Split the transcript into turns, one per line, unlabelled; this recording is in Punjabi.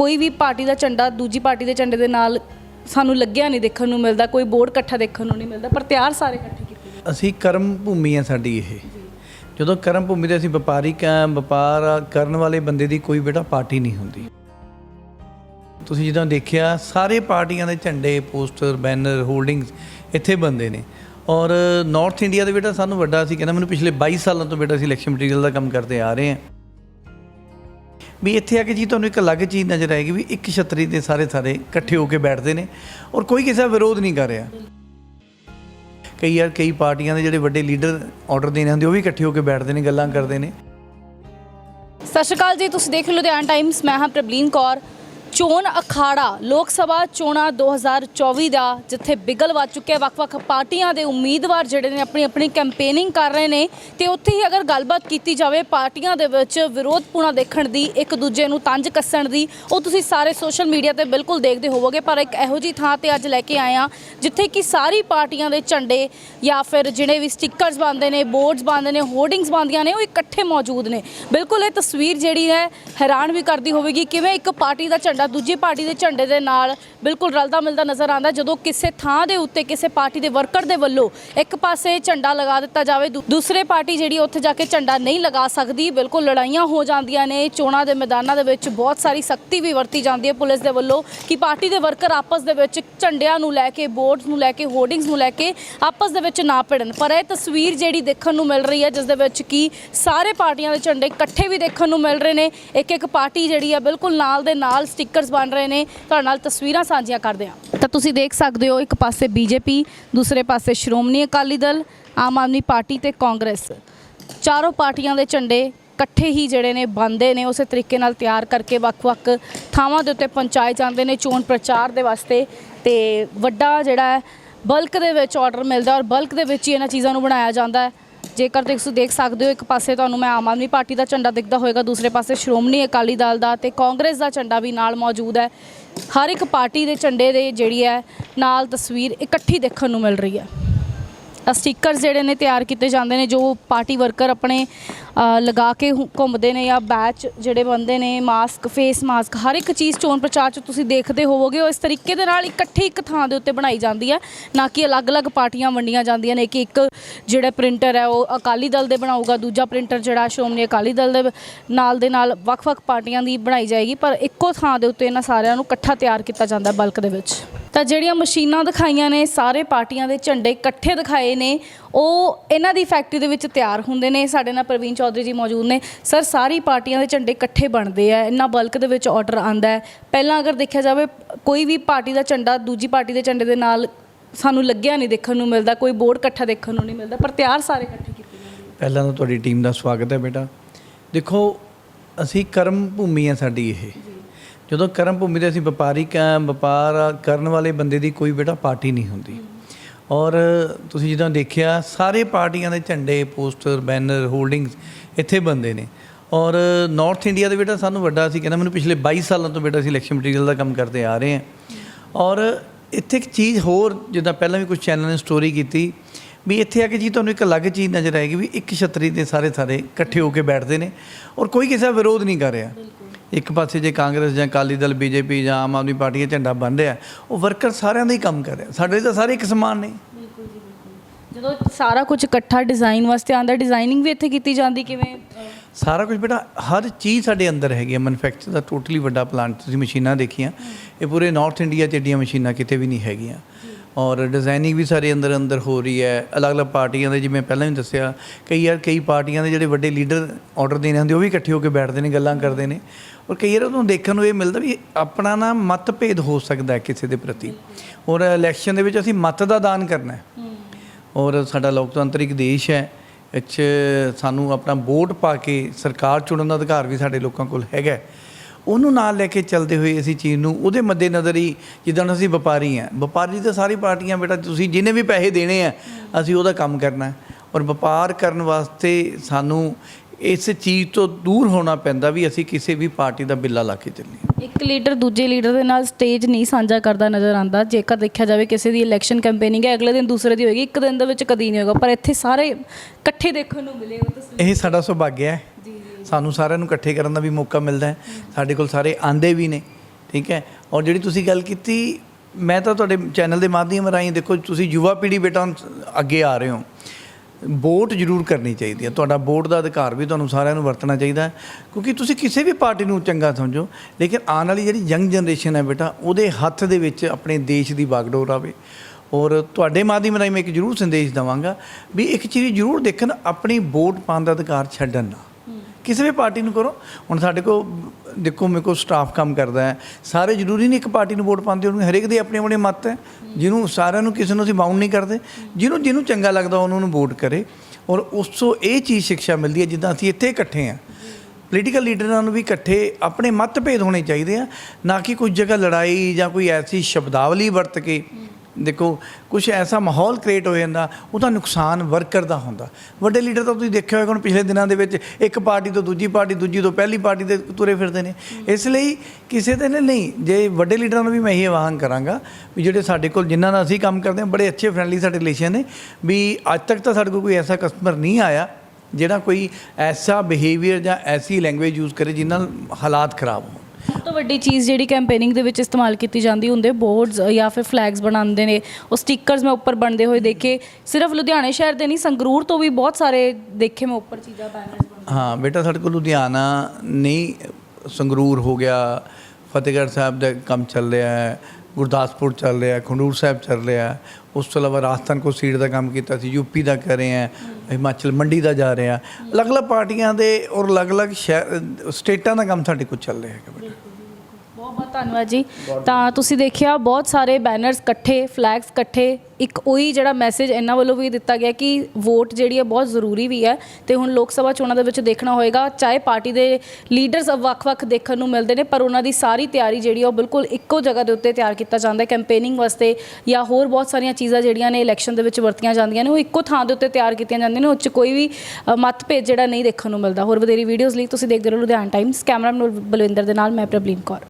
ਕੋਈ ਵੀ ਪਾਰਟੀ ਦਾ ਝੰਡਾ ਦੂਜੀ ਪਾਰਟੀ ਦੇ ਝੰਡੇ ਦੇ ਨਾਲ ਸਾਨੂੰ ਲੱਗਿਆ ਨਹੀਂ ਦੇਖਣ ਨੂੰ ਮਿਲਦਾ, ਕੋਈ ਬੋਰਡ ਇਕੱਠਾ ਦੇਖਣ ਨੂੰ ਨਹੀਂ ਮਿਲਦਾ, ਪਰ ਤਿਆਰ ਸਾਰੇ ਇਕੱਠੇ ਕੀਤੇ
ਅਸੀਂ ਕਰਮ ਭੂਮੀ ਹੈ ਸਾਡੀ ਇਹ। ਜਦੋਂ ਕਰਮ ਭੂਮੀ ਦੇ ਅਸੀਂ ਵਪਾਰਿਕ ਆ ਵਪਾਰ ਕਰਨ ਵਾਲੇ ਬੰਦੇ ਦੀ ਕੋਈ ਬੇਟਾ ਪਾਰਟੀ ਨਹੀਂ ਹੁੰਦੀ। ਤੁਸੀਂ ਜਦੋਂ ਦੇਖਿਆ, ਸਾਰੇ ਪਾਰਟੀਆਂ ਦੇ ਝੰਡੇ, ਪੋਸਟਰ, ਬੈਨਰ, ਹੋਲਡਿੰਗਸ ਇੱਥੇ ਬੰਦੇ ਨੇ। ਔਰ ਨਾਰਥ ਇੰਡੀਆ ਦੇ ਬੇਟਾ ਸਾਨੂੰ ਵੱਡਾ ਸੀ, ਕਹਿੰਦਾ ਮੈਨੂੰ ਪਿਛਲੇ 22 ਸਾਲਾਂ ਤੋਂ ਬੇਟਾ ਅਸੀਂ ਇਲੈਕਸ਼ਨ ਮਟੀਰੀਅਲ ਦਾ ਕੰਮ ਕਰਦੇ ਆ ਰਹੇ ਹਾਂ। ਵੀ ਇੱਥੇ ਆ ਕੇ ਜੀ ਤੁਹਾਨੂੰ ਇੱਕ ਅਲੱਗ ਚੀਜ਼ ਨਜ਼ਰ ਆਏਗੀ ਵੀ ਇੱਕ ਛਤਰੀ ਦੇ ਸਾਰੇ ਸਾਰੇ ਇਕੱਠੇ ਹੋ ਕੇ ਬੈਠਦੇ ਨੇ ਔਰ ਕੋਈ ਕਿਸੇ ਦਾ ਵਿਰੋਧ ਨਹੀਂ ਕਰ ਰਿਹਾ। ਕਈ ਯਾਰ ਕਈ ਪਾਰਟੀਆਂ ਦੇ ਜਿਹੜੇ ਵੱਡੇ ਲੀਡਰ ਆਰਡਰ ਦੇਣੇ ਹੁੰਦੇ ਉਹ ਵੀ ਇਕੱਠੇ ਹੋ ਕੇ ਬੈਠਦੇ ਨੇ, ਗੱਲਾਂ ਕਰਦੇ ਨੇ।
ਸਤਿ ਸ਼੍ਰੀ ਅਕਾਲ ਜੀ, ਤੁਸੀਂ ਦੇਖ ਰਹੇ ਲੁਧਿਆਣਾ ਟਾਈਮਸ ਮੈਂ ਹਾਂ ਪ੍ਰਬਲੀਨ ਕੌਰ। ਚੋਣ ਅਖਾੜਾ, ਲੋਕ ਸਭਾ ਚੋਣਾਂ 2024 ਦਾ, ਜਿੱਥੇ ਬਿਗਲ ਵੱਜ ਚੁੱਕਿਆ ਵੱਖ-ਵੱਖ ਪਾਰਟੀਆਂ ਦੇ ਉਮੀਦਵਾਰ ਜਿਹੜੇ ਨੇ ਆਪਣੀ ਆਪਣੀ ਕੈਂਪੇਨਿੰਗ ਕਰ ਰਹੇ ਨੇ ਤੇ ਉੱਥੇ ਹੀ ਅਗਰ ਗੱਲਬਾਤ ਕੀਤੀ ਜਾਵੇ, ਪਾਰਟੀਆਂ ਦੇ ਵਿੱਚ ਵਿਰੋਧਪੂਣਾ ਦੇਖਣ ਦੀ, ਇੱਕ ਦੂਜੇ ਨੂੰ ਤੰਜ ਕੱਸਣ ਦੀ, ਉਹ ਤੁਸੀਂ ਸਾਰੇ ਸੋਸ਼ਲ ਮੀਡੀਆ ਤੇ ਬਿਲਕੁਲ ਦੇਖਦੇ ਹੋਵੋਗੇ, ਪਰ ਇੱਕ ਇਹੋ ਜੀ ਥਾਂ ਤੇ ਅੱਜ ਲੈ ਕੇ ਆਏ ਆ ਜਿੱਥੇ ਕਿ ਸਾਰੀ ਪਾਰਟੀਆਂ ਦੇ ਝੰਡੇ ਜਾਂ ਫਿਰ ਜਿਹੜੇ ਵੀ ਸਟickers ਬਣਦੇ ਨੇ ਬੋਰਡਸ ਬਣਦੇ ਨੇ ਹੋਰਡਿੰਗਸ ਬਣਦੀਆਂ ਨੇ, ਉਹ ਇਕੱਠੇ ਮੌਜੂਦ ਨੇ। ਬਿਲਕੁਲ ਇਹ ਤਸਵੀਰ ਜਿਹੜੀ ਹੈ, ਹੈਰਾਨ ਵੀ ਕਰਦੀ ਹੋਵੇਗੀ, ਕਿਵੇਂ ਇੱਕ ਪਾਰਟੀ ਦਾ ਝੰਡਾ ਦੂਜੀ ਪਾਰਟੀ ਦੇ ਝੰਡੇ ਦੇ ਨਾਲ ਬਿਲਕੁਲ ਰਲਦਾ ਮਿਲਦਾ ਨਜ਼ਰ ਆਉਂਦਾ ਜਦੋਂ ਕਿਸੇ ਥਾਂ ਦੇ ਉੱਤੇ ਕਿਸੇ ਪਾਰਟੀ ਦੇ ਵਰਕਰ ਦੇ ਵੱਲੋਂ ਇੱਕ ਪਾਸੇ ਝੰਡਾ ਲਗਾ ਦਿੱਤਾ ਜਾਵੇ, ਦੂ- ਦੂਸਰੇ ਪਾਰਟੀ ਜਿਹੜੀ ਉੱਥੇ ਜਾ ਕੇ ਝੰਡਾ ਨਹੀਂ ਲਗਾ ਸਕਦੀ। ਬਿਲਕੁਲ ਲੜਾਈਆਂ ਹੋ ਜਾਂਦੀਆਂ ਨੇ, ਚੋਣਾਂ ਦੇ ਮੈਦਾਨਾਂ ਦੇ ਵਿੱਚ ਬਹੁਤ ਸਾਰੀ ਸਖਤੀ ਵੀ ਵਰਤੀ ਜਾਂਦੀ ਹੈ ਪੁਲਿਸ ਦੇ ਵੱਲੋਂ ਕਿ ਪਾਰਟੀ ਦੇ ਵਰਕਰ ਆਪਸ ਦੇ ਵਿੱਚ ਝੰਡਿਆਂ ਨੂੰ ਲੈ ਕੇ, ਬੋਰਡਸ ਨੂੰ ਲੈ ਕੇ, ਹੋਰਡਿੰਗਸ ਨੂੰ ਲੈ ਕੇ ਆਪਸ ਦੇ ਵਿੱਚ ਨਾ ਭਿੜਨ। ਪਰ ਇਹ ਤਸਵੀਰ ਜਿਹੜੀ ਦੇਖਣ ਨੂੰ ਮਿਲ ਰਹੀ ਹੈ, ਜਿਸ ਦੇ ਵਿੱਚ ਕਿ ਸਾਰੇ ਪਾਰਟੀਆਂ ਦੇ ਝੰਡੇ ਇਕੱਠੇ ਵੀ ਦੇਖਣ ਨੂੰ ਮਿਲ ਰਹੇ ਨੇ। ਇੱਕ ਇੱਕ ਪਾਰਟੀ ਜਿਹੜੀ ਆ, ਬਿਲਕੁਲ ਨਾਲ ਦੇ ਨਾਲ ਸਟickers ਬਣ ਰਹੇ ਨੇ, ਤੁਹਾਡੇ ਨਾਲ ਤਸਵੀਰਾਂ ਸਾਂਝੀਆਂ ਕਰਦੇ ਹਾਂ। ਤਾਂ ਤੁਸੀਂ ਦੇਖ ਸਕਦੇ ਹੋ, ਇੱਕ ਪਾਸੇ ਬੀਜੇਪੀ ਦੂਸਰੇ ਪਾਸੇ ਸ਼੍ਰੋਮਣੀ ਅਕਾਲੀ ਦਲ, ਆਮ ਆਦਮੀ ਪਾਰਟੀ ਤੇ ਕਾਂਗਰਸ। ਚਾਰੋਂ ਪਾਰਟੀਆਂ ਦੇ ਝੰਡੇ ਇਕੱਠੇ ਹੀ ਜਿਹੜੇ ਨੇ ਬੰਦੇ ਨੇ, ਉਸੇ ਤਰੀਕੇ ਨਾਲ ਤਿਆਰ ਕਰਕੇ ਵੱਖ-ਵੱਖ ਥਾਵਾਂ ਦੇ ਉੱਤੇ ਪਹੁੰਚਾਏ ਜਾਂਦੇ ਨੇ ਚੋਣ ਪ੍ਰਚਾਰ ਦੇ ਵਾਸਤੇ। ਤੇ ਵੱਡਾ ਜਿਹੜਾ ਬਲਕ ਦੇ ਵਿੱਚ ਆਰਡਰ ਮਿਲਦਾ ਔਰ ਬਲਕ ਦੇ ਵਿੱਚ ਹੀ ਇਹਨਾਂ ਚੀਜ਼ਾਂ ਨੂੰ ਬਣਾਇਆ ਜਾਂਦਾ ਹੈ। ਜੇਕਰ ਤੁਸੀਂ ਦੇਖ ਸਕਦੇ ਹੋ, ਇੱਕ ਪਾਸੇ ਤੁਹਾਨੂੰ ਮੈਂ ਆਮ ਆਦਮੀ ਪਾਰਟੀ ਦਾ ਝੰਡਾ ਦਿਖਦਾ ਹੋਵੇਗਾ ਦੂਸਰੇ ਪਾਸੇ ਸ਼੍ਰੋਮਣੀ ਅਕਾਲੀ ਦਲ ਦਾ ਤੇ ਕਾਂਗਰਸ ਦਾ ਝੰਡਾ ਵੀ ਨਾਲ ਮੌਜੂਦ ਹੈ। ਹਰ ਇੱਕ ਪਾਰਟੀ ਦੇ ਝੰਡੇ ਦੇ ਜਿਹੜੀ ਹੈ, ਨਾਲ ਤਸਵੀਰ ਇਕੱਠੀ ਦੇਖਣ ਨੂੰ ਮਿਲ ਰਹੀ ਹੈ। ਸਟickers ਜਿਹੜੇ ਨੇ ਤਿਆਰ ਕੀਤੇ ਜਾਂਦੇ ਨੇ, ਜੋ ਪਾਰਟੀ ਵਰਕਰ ਆਪਣੇ ਲਗਾ ਕੇ ਹੁ- ਘੁੰਮਦੇ ਨੇ ਜਾਂ ਬੈਚ ਜਿਹੜੇ ਬੰਦੇ ਨੇ ਮਾਸਕ ਫੇਸ ਮਾਸਕ ਹਰ ਇੱਕ ਚੀਜ਼ ਚੋਣ ਪ੍ਰਚਾਰ 'ਚ ਤੁਸੀਂ ਦੇਖਦੇ ਹੋਵੋਗੇ, ਉਹ ਇਸ ਤਰੀਕੇ ਦੇ ਨਾਲ ਇਕੱਠੀ ਇੱਕ ਥਾਂ ਦੇ ਉੱਤੇ ਬਣਾਈ ਜਾਂਦੀ ਹੈ, ਨਾ ਕਿ ਅਲੱਗ-ਅਲੱਗ ਪਾਰਟੀਆਂ ਵੰਡੀਆਂ ਜਾਂਦੀਆਂ ਨੇ, ਕਿ ਇੱਕ ਜਿਹੜਾ ਪ੍ਰਿੰਟਰ ਹੈ, ਉਹ ਅਕਾਲੀ ਦਲ ਦੇ ਬਣਾਊਗਾ, ਦੂਜਾ ਪ੍ਰਿੰਟਰ ਜਿਹੜਾ ਸ਼੍ਰੋਮਣੀ ਅਕਾਲੀ ਦਲ ਦੇ ਨਾਲ ਦੇ ਨਾਲ ਵੱਖ-ਵੱਖ ਪਾਰਟੀਆਂ ਦੀ ਬਣਾਈ ਜਾਏਗੀ, ਪਰ ਇੱਕੋ ਥਾਂ ਦੇ ਉੱਤੇ ਇਹਨਾਂ ਸਾਰਿਆਂ ਨੂੰ ਇਕੱਠਾ ਤਿਆਰ ਕੀਤਾ ਜਾਂਦਾ ਬਲਕ ਦੇ ਵਿੱਚ। ਤਾਂ ਜਿਹੜੀਆਂ ਮਸ਼ੀਨਾਂ ਦਿਖਾਈਆਂ ਨੇ ਸਾਰੇ ਪਾਰਟੀਆਂ ਦੇ ਝੰਡੇ ਇਕੱਠੇ ਦਿਖਾਏ ਨੇ ਉਹ ਇਹਨਾਂ ਦੀ ਫੈਕਟਰੀ ਦੇ ਵਿੱਚ ਤਿਆਰ ਹੁੰਦੇ ਨੇ। ਸਾਡੇ ਨਾਲ ਪ੍ਰਵੀਨ ਚੌਧਰੀ ਜੀ ਮੌਜੂਦ ਨੇ। ਸਰ ਸਾਰੀ ਪਾਰਟੀਆਂ ਦੇ ਝੰਡੇ ਇਕੱਠੇ ਬਣਦੇ ਆ ਇੰਨਾ ਬਲਕ ਦੇ ਵਿੱਚ ਆਰਡਰ ਆਂਦਾ ਹੈ। ਪਹਿਲਾਂ ਅਗਰ ਦੇਖਿਆ ਜਾਵੇ ਕੋਈ ਵੀ ਪਾਰਟੀ ਦਾ ਝੰਡਾ ਦੂਜੀ ਪਾਰਟੀ ਦੇ ਝੰਡੇ ਦੇ ਨਾਲ ਸਾਨੂੰ ਲੱਗਿਆ ਨਹੀਂ ਦੇਖਣ ਨੂੰ ਮਿਲਦਾ ਕੋਈ ਬੋਰਡ ਇਕੱਠਾ ਦੇਖਣ ਨੂੰ ਨਹੀਂ ਮਿਲਦਾ ਪਰ ਤਿਆਰ ਸਾਰੇ ਇਕੱਠੇ ਕੀਤੇ ਜਾਂਦੇ।
ਪਹਿਲਾਂ ਤਾਂ ਤੁਹਾਡੀ ਟੀਮ ਦਾ ਸਵਾਗਤ ਹੈ ਬੇਟਾ। ਦੇਖੋ ਅਸੀਂ ਕਰਮ ਭੂਮੀ ਹੈ ਸਾਡੀ ਇਹ। ਜਦੋਂ ਕਰਮ ਭੂਮੀ ਦੇ ਅਸੀਂ ਵਪਾਰਿਕ ਵਪਾਰ ਕਰਨ ਵਾਲੇ ਬੰਦੇ ਦੀ ਕੋਈ ਬੇਟਾ ਪਾਰਟੀ ਨਹੀਂ ਹੁੰਦੀ। ਔਰ ਤੁਸੀਂ ਜਿੱਦਾਂ ਦੇਖਿਆ, ਸਾਰੇ ਪਾਰਟੀਆਂ ਦੇ ਝੰਡੇ, ਪੋਸਟਰ, ਬੈਨਰ, ਹੋਲਡਿੰਗਸ ਇੱਥੇ ਬੰਦੇ ਨੇ। ਔਰ ਨਾਰਥ ਇੰਡੀਆ ਦੇ ਬੇਟਾ ਸਾਨੂੰ ਵੱਡਾ ਸੀ, ਕਹਿੰਦਾ ਮੈਨੂੰ ਪਿਛਲੇ 22 ਸਾਲਾਂ ਤੋਂ ਬੇਟਾ ਅਸੀਂ ਇਲੈਕਸ਼ਨ ਮਟੀਰੀਅਲ ਦਾ ਕੰਮ ਕਰਦੇ ਆ ਰਹੇ ਹਾਂ। ਔਰ ਇੱਥੇ ਇੱਕ ਚੀਜ਼ ਹੋਰ, ਜਿੱਦਾਂ ਪਹਿਲਾਂ ਵੀ ਕੁਝ ਚੈਨਲ ਨੇ ਸਟੋਰੀ ਕੀਤੀ, ਵੀ ਇੱਥੇ ਆ ਕੇ ਜੀ ਤੁਹਾਨੂੰ ਇੱਕ ਅਲੱਗ ਚੀਜ਼ ਨਜ਼ਰ ਆਏਗੀ ਵੀ ਇੱਕ ਛਤਰੀ ਦੇ ਸਾਰੇ ਸਾਰੇ ਇਕੱਠੇ ਹੋ ਕੇ ਬੈਠਦੇ ਨੇ। ਔਰ ਕੋਈ ਕਿਸੇ ਦਾ ਵਿਰੋਧ ਨਹੀਂ ਕਰ ਰਿਹਾ। ਇੱਕ ਪਾਸੇ ਜੇ ਕਾਂਗਰਸ ਜਾਂ ਅਕਾਲੀ ਦਲ ਬੀਜੇਪੀ ਜਾਂ ਆਮ ਆਦਮੀ ਪਾਰਟੀ ਦਾ ਝੰਡਾ ਬਣ ਰਿਹਾ ਉਹ ਵਰਕਰ ਸਾਰਿਆਂ ਦਾ ਹੀ ਕੰਮ ਕਰ ਰਿਹਾ। ਸਾਡੇ ਤਾਂ ਸਾਰੇ ਇੱਕ ਸਮਾਨ ਨੇ।
ਜਦੋਂ ਸਾਰਾ ਕੁਝ ਇਕੱਠਾ ਡਿਜ਼ਾਈਨ ਵਾਸਤੇ ਆਂਦਾ ਡਿਜ਼ਾਈਨਿੰਗ ਵੀ ਇੱਥੇ ਕੀਤੀ ਜਾਂਦੀ ਕਿਵੇਂ?
ਸਾਰਾ ਕੁਝ ਬੇਟਾ ਹਰ ਚੀਜ਼ ਸਾਡੇ ਅੰਦਰ ਹੈਗੀ ਹੈ। ਮੈਨੂਫੈਕਚਰ ਦਾ ਟੋਟਲੀ ਵੱਡਾ ਪਲਾਂਟ ਤੁਸੀਂ ਮਸ਼ੀਨਾਂ ਦੇਖੀਆਂ ਇਹ ਪੂਰੇ ਨਾਰਥ ਇੰਡੀਆ 'ਚ ਏਡੀਆਂ ਮਸ਼ੀਨਾਂ ਕਿਤੇ ਵੀ ਨਹੀਂ ਹੈਗੀਆਂ। ਔਰ ਡਿਜ਼ਾਈਨਿੰਗ ਵੀ ਸਾਰੇ ਅੰਦਰ ਅੰਦਰ ਹੋ ਰਹੀ ਹੈ। ਅਲੱਗ-ਅਲੱਗ ਪਾਰਟੀਆਂ ਦੇ, ਜਿਵੇਂ ਪਹਿਲਾਂ ਵੀ ਦੱਸਿਆ, ਕਈ ਯਾਰ ਕਈ ਪਾਰਟੀਆਂ ਦੇ ਜਿਹੜੇ ਵੱਡੇ ਲੀਡਰ ਆਰਡਰ ਦੇਣੇ ਹੁੰਦੇ, ਉਹ ਵੀ ਇਕੱਠੇ ਹੋ ਕੇ ਬੈਠਦੇ ਨੇ, ਗੱਲਾਂ ਕਰਦੇ ਨੇ। ਔਰ ਕਈ ਵਾਰ ਉਹਨੂੰ ਦੇਖਣ ਨੂੰ ਇਹ ਮਿਲਦਾ ਵੀ ਆਪਣਾ ਨਾ ਮਤਭੇਦ ਹੋ ਸਕਦਾ ਹੈ ਕਿਸੇ ਦੇ ਪ੍ਰਤੀ। ਔਰ ਇਲੈਕਸ਼ਨ ਦੇ ਵਿੱਚ ਅਸੀਂ ਮਤ ਦਾ ਦਾਨ ਕਰਨਾ ਹੈ। ਔਰ ਸਾਡਾ ਲੋਕਤੰਤਰਿਕ ਦੇਸ਼ ਹੈ, ਇਹ ਸਾਨੂੰ ਆਪਣਾ ਵੋਟ ਪਾ ਕੇ ਸਰਕਾਰ ਚੁਣਨ ਦਾ ਅਧਿਕਾਰ ਵੀ ਸਾਡੇ ਲੋਕਾਂ ਕੋਲ ਹੈਗਾ ਉਹਨੂੰ ਨਾਲ ਲੈ ਕੇ ਚੱਲਦੇ ਹੋਏ ਅਸੀਂ ਚੀਜ਼ ਨੂੰ ਉਹਦੇ ਮੱਦੇ ਨਜ਼ਰ ਹੀ ਜਿੱਦਾਂ ਅਸੀਂ ਵਪਾਰੀ ਹਾਂ। ਵਪਾਰੀ ਤਾਂ ਸਾਰੀ ਪਾਰਟੀਆਂ ਬੇਟਾ ਤੁਸੀਂ ਜਿਹਨੇ ਵੀ ਪੈਸੇ ਦੇਣੇ ਆ ਅਸੀਂ ਉਹਦਾ ਕੰਮ ਕਰਨਾ। ਔਰ ਵਪਾਰ ਕਰਨ ਵਾਸਤੇ ਸਾਨੂੰ ਇਸ ਚੀਜ਼ ਤੋਂ ਦੂਰ ਹੋਣਾ ਪੈਂਦਾ ਵੀ ਅਸੀਂ ਕਿਸੇ ਵੀ ਪਾਰਟੀ ਦਾ ਬਿੱਲਾ ਲਾ ਕੇ ਚੱਲੀਏ।
ਇੱਕ ਲੀਡਰ ਦੂਜੇ ਲੀਡਰ ਦੇ ਨਾਲ ਸਟੇਜ ਨਹੀਂ ਸਾਂਝਾ ਕਰਦਾ ਨਜ਼ਰ ਆਂਦਾ ਜੇਕਰ ਦੇਖਿਆ ਜਾਵੇ ਕਿਸੇ ਦੀ ਇਲੈਕਸ਼ਨ ਕੈਂਪੇਨਿੰਗ ਹੈ ਅਗਲੇ ਦਿਨ ਦੂਸਰੇ ਦੀ ਹੋਏਗੀ ਇੱਕ ਦਿਨ ਦੇ ਵਿੱਚ ਕਦੀ ਨਹੀਂ ਹੋਗਾ ਪਰ ਇੱਥੇ ਸਾਰੇ ਇਕੱਠੇ ਦੇਖਣ ਨੂੰ ਮਿਲੇਗਾ
ਇਹ ਸਾਡਾ ਸੁਭਾਗਿਆ ਹੈ। ਸਾਨੂੰ ਸਾਰਿਆਂ ਨੂੰ ਇਕੱਠੇ ਕਰਨ ਦਾ ਵੀ ਮੌਕਾ ਮਿਲਦਾ ਹੈ। ਸਾਡੇ ਕੋਲ ਸਾਰੇ ਆਂਦੇ ਵੀ ਨੇ, ਠੀਕ ਹੈ? ਔਰ ਜਿਹੜੀ ਤੁਸੀਂ ਗੱਲ ਕੀਤੀ, ਮੈਂ ਤਾਂ ਤੁਹਾਡੇ ਚੈਨਲ ਦੇ ਮਾਧਿਅਮ ਰਾਹੀਂ ਦੇਖੋ, ਤੁਸੀਂ ਯੁਵਾ ਪੀੜ੍ਹੀ ਬੇਟਾ ਹੁਣ ਅੱਗੇ ਆ ਰਹੇ ਹੋ। ਵੋਟ ਜ਼ਰੂਰ ਕਰਨੀ ਚਾਹੀਦੀ ਹੈ। ਤੁਹਾਡਾ ਵੋਟ ਦਾ ਅਧਿਕਾਰ ਵੀ ਤੁਹਾਨੂੰ ਸਾਰਿਆਂ ਨੂੰ ਵਰਤਣਾ ਚਾਹੀਦਾ ਹੈ। ਕਿਉਂਕਿ ਤੁਸੀਂ ਕਿਸੇ ਵੀ ਪਾਰਟੀ ਨੂੰ ਚੰਗਾ ਸਮਝੋ, ਲੇਕਿਨ ਆਉਣ ਵਾਲੀ ਜਿਹੜੀ ਯੰਗ ਜਨਰੇਸ਼ਨ ਹੈ ਬੇਟਾ, ਉਹਦੇ ਹੱਥ ਦੇ ਵਿੱਚ ਆਪਣੇ ਦੇਸ਼ ਦੀ ਬਾਗਡੋਰ ਆਵੇ। ਔਰ ਤੁਹਾਡੇ ਮਾਧਿਅਮ ਰਾਹੀਂ ਮੈਂ ਇੱਕ ਜ਼ਰੂਰ ਸੰਦੇਸ਼ ਦਵਾਂਗਾ ਵੀ ਇੱਕ ਚੀਜ਼ ਜ਼ਰੂਰ ਦੇਖਣ, ਆਪਣੀ ਵੋਟ ਪਾਉਣ ਦਾ ਅਧਿਕਾਰ ਛੱਡਣ ਨਾ। ਕਿਸੇ ਵੀ ਪਾਰਟੀ ਨੂੰ ਕਰੋ, ਹੁਣ ਸਾਡੇ ਕੋਲ, ਦੇਖੋ ਮੇਰੇ ਕੋਲ ਸਟਾਫ ਕੰਮ ਕਰਦਾ ਹੈ। ਸਾਰੇ ਜ਼ਰੂਰੀ ਨਹੀਂ ਇੱਕ ਪਾਰਟੀ ਨੂੰ ਵੋਟ ਪਾਉਂਦੇ ਹੋਣਗੇ, ਹਰੇਕ ਦੇ ਆਪਣੇ ਆਪਣੇ ਮਤ ਹੈ। ਜਿਹਨੂੰ ਸਾਰਿਆਂ ਨੂੰ ਕਿਸੇ ਨੂੰ ਅਸੀਂ ਬਾਉਂਡ ਨਹੀਂ ਕਰਦੇ, ਜਿਹਨੂੰ ਜਿਹਨੂੰ ਚੰਗਾ ਲੱਗਦਾ ਉਹਨਾਂ ਨੂੰ ਵੋਟ ਕਰੇ। ਔਰ ਉਸ ਤੋਂ ਇਹ ਚੀਜ਼ ਸਿੱਖਿਆ ਮਿਲਦੀ ਹੈ, ਜਿੱਦਾਂ ਅਸੀਂ ਇੱਥੇ ਇਕੱਠੇ ਹਾਂ। ਪੋਲੀਟੀਕਲ ਲੀਡਰਾਂ ਨੂੰ ਵੀ ਇਕੱਠੇ ਆਪਣੇ ਮਤਭੇਦ ਹੋਣੇ ਚਾਹੀਦੇ ਆ, ਨਾ ਕਿ ਕੋਈ ਜਗ੍ਹਾ ਲੜਾਈ ਜਾਂ ਕੋਈ ਐਸੀ ਸ਼ਬਦਾਵਲੀ ਵਰਤ ਕੇ। ਦੇਖੋ ਕੁਝ ਐਸਾ ਮਾਹੌਲ ਕ੍ਰੀਏਟ ਹੋ ਜਾਂਦਾ ਉਹਦਾ ਨੁਕਸਾਨ ਵਰਕਰ ਦਾ ਹੁੰਦਾ। ਵੱਡੇ ਲੀਡਰ ਤਾਂ ਤੁਸੀਂ ਦੇਖਿਆ ਹੋਵੇਗਾ ਹੁਣ ਪਿਛਲੇ ਦਿਨਾਂ ਦੇ ਵਿੱਚ, ਇੱਕ ਪਾਰਟੀ ਤੋਂ ਦੂਜੀ ਪਾਰਟੀ, ਦੂਜੀ ਤੋਂ ਪਹਿਲੀ ਪਾਰਟੀ ਦੇ ਤੁਰੇ ਫਿਰਦੇ ਨੇ। ਇਸ ਲਈ ਕਿਸੇ ਦੇ ਨੇ, ਨਹੀਂ, ਜੇ ਵੱਡੇ ਲੀਡਰਾਂ ਨੂੰ ਵੀ ਮੈਂ ਇਹ ਆਹਵਾਨ ਕਰਾਂਗਾ ਵੀ ਜਿਹੜੇ ਸਾਡੇ ਕੋਲ ਜਿਨ੍ਹਾਂ ਨਾਲ ਅਸੀਂ ਕੰਮ ਕਰਦੇ ਹਾਂ, ਬੜੇ ਅੱਛੇ ਫਰੈਂਡਲੀ ਸਾਡੇ ਰਿਲੇਸ਼ਨ ਨੇ, ਵੀ ਅੱਜ ਤੱਕ ਤਾਂ ਸਾਡੇ ਕੋਲ ਕੋਈ ਐਸਾ ਕਸਟਮਰ ਨਹੀਂ ਆਇਆ, ਜਿਹੜਾ ਕੋਈ ਐਸਾ ਬਿਹੇਵੀਅਰ ਜਾਂ ਐਸੀ ਲੈਂਗੁਏਜ ਯੂਜ਼ ਕਰੇ ਜਿਨ੍ਹਾਂ ਨਾਲ ਹਾਲਾਤ ਖਰਾਬ ਹੋਣ।
ਸਭ ਤੋਂ ਵੱਡੀ ਚੀਜ਼ ਜਿਹੜੀ ਕੈਂਪੇਨਿੰਗ ਦੇ ਵਿੱਚ ਇਸਤੇਮਾਲ ਕੀਤੀ ਜਾਂਦੀ, ਹੁੰਦੇ ਬੋਰਡਸ ਜਾਂ ਫਿਰ ਫਲੈਗਸ ਬਣਾਉਂਦੇ ਨੇ, ਉਹ ਸਟickers ਮੈਂ ਉੱਪਰ ਬਣਦੇ ਹੋਏ ਦੇਖੇ। ਸਿਰਫ ਲੁਧਿਆਣੇ ਸ਼ਹਿਰ ਦੇ ਨਹੀਂ, ਸੰਗਰੂਰ ਤੋਂ ਵੀ ਬਹੁਤ ਸਾਰੇ ਦੇਖੇ ਮੈਂ ਉੱਪਰ ਚੀਜ਼ਾਂ ਬੈਨਰਸ ਬਣਦੇ
ਹਾਂ, ਬੇਟਾ ਸਾਡੇ ਕੋਲ ਲੁਧਿਆਣਾ ਨਹੀਂ, ਸੰਗਰੂਰ ਹੋ ਗਿਆ, ਫਤਿਹਗੜ੍ਹ ਸਾਹਿਬ ਦਾ ਕੰਮ ਚੱਲ ਰਿਹਾ ਹੈ, ਗੁਰਦਾਸਪੁਰ ਚੱਲ ਰਿਹਾ ਹੈ ਖੰਡੂਰ ਸਾਹਿਬ ਚੱਲ ਰਿਹਾ ਉਸ ਤੋਂ ਇਲਾਵਾ ਰਾਜਸਥਾਨ ਕੋ ਸੀਟ ਦਾ ਕੰਮ ਕੀਤਾ ਸੀ ਯੂਪੀ ਦਾ ਕਰ ਰਹੇ ਹਾਂ, ਹਿਮਾਚਲ ਮੰਡੀ ਦਾ ਜਾ ਰਹੇ ਰਿਹਾ ਅਲੱਗ-ਅਲੱਗ ਪਾਰਟੀਆਂ ਦੇ ਔਰ ਅਲੱਗ-ਅਲੱਗ ਸ਼ਹਿਰ ਸਟੇਟਾਂ ਦਾ ਕੰਮ ਸਾਡੇ ਕੋਲ ਚੱਲ ਰਿਹਾ ਹੈਗਾ ਬੇਟਾ
ਧੰਨਵਾਦ ਜੀ। ਤਾਂ ਤੁਸੀਂ ਦੇਖਿਆ ਬਹੁਤ ਸਾਰੇ ਬੈਨਰਸ ਇਕੱਠੇ ਫਲੈਗਸ ਇਕੱਠੇ, ਇੱਕ ਉਹੀ ਜਿਹੜਾ ਮੈਸੇਜ ਇਹਨਾਂ ਵੱਲੋਂ ਵੀ ਦਿੱਤਾ ਗਿਆ ਕਿ ਵੋਟ ਜਿਹੜੀ ਹੈ ਬਹੁਤ ਜ਼ਰੂਰੀ ਵੀ ਹੈ ਤੇ ਹੁਣ ਲੋਕ ਸਭਾ ਚੋਣਾਂ ਦੇ ਵਿੱਚ ਦੇਖਣਾ ਹੋਏਗਾ, ਚਾਹੇ ਪਾਰਟੀ ਦੇ ਲੀਡਰਸ ਵੱਖ-ਵੱਖ ਦੇਖਣ ਨੂੰ ਮਿਲਦੇ ਨੇ, ਪਰ ਉਹਨਾਂ ਦੀ ਸਾਰੀ ਤਿਆਰੀ ਜਿਹੜੀ ਹੈ ਉਹ ਬਿਲਕੁਲ ਇੱਕੋ ਜਗ੍ਹਾ ਦੇ ਉੱਤੇ ਤਿਆਰ ਕੀਤਾ ਜਾਂਦਾ ਹੈ। ਕੈਂਪੇਨਿੰਗ ਵਾਸਤੇ ਜਾਂ ਹੋਰ ਬਹੁਤ ਸਾਰੀਆਂ ਚੀਜ਼ਾਂ ਜਿਹੜੀਆਂ ਨੇ ਇਲੈਕਸ਼ਨ ਦੇ ਵਿੱਚ ਵਰਤੀਆਂ ਜਾਂਦੀਆਂ ਨੇ, ਉਹ ਇੱਕੋ ਥਾਂ ਦੇ ਉੱਤੇ ਤਿਆਰ ਕੀਤੀਆਂ ਜਾਂਦੀਆਂ ਨੇ, ਉਹ 'ਚ ਕੋਈ ਵੀ ਮਤਭੇਦ ਜਿਹੜਾ ਨਹੀਂ ਦੇਖਣ ਨੂੰ ਮਿਲਦਾ। ਹੋਰ ਵਧੇਰੀ ਵੀਡੀਓਜ਼ ਲਈ ਤੁਸੀਂ ਦੇਖਦੇ ਰਹੋ ਲੁਧਿਆਣਾ ਟਾਈਮਸ ਕੈਮਰਾਮੈਨ ਬਲਵਿੰਦਰ ਦੇ ਨਾਲ ਮੈਂ ਪ੍ਰਬਲੀਨ ਕੌਰ।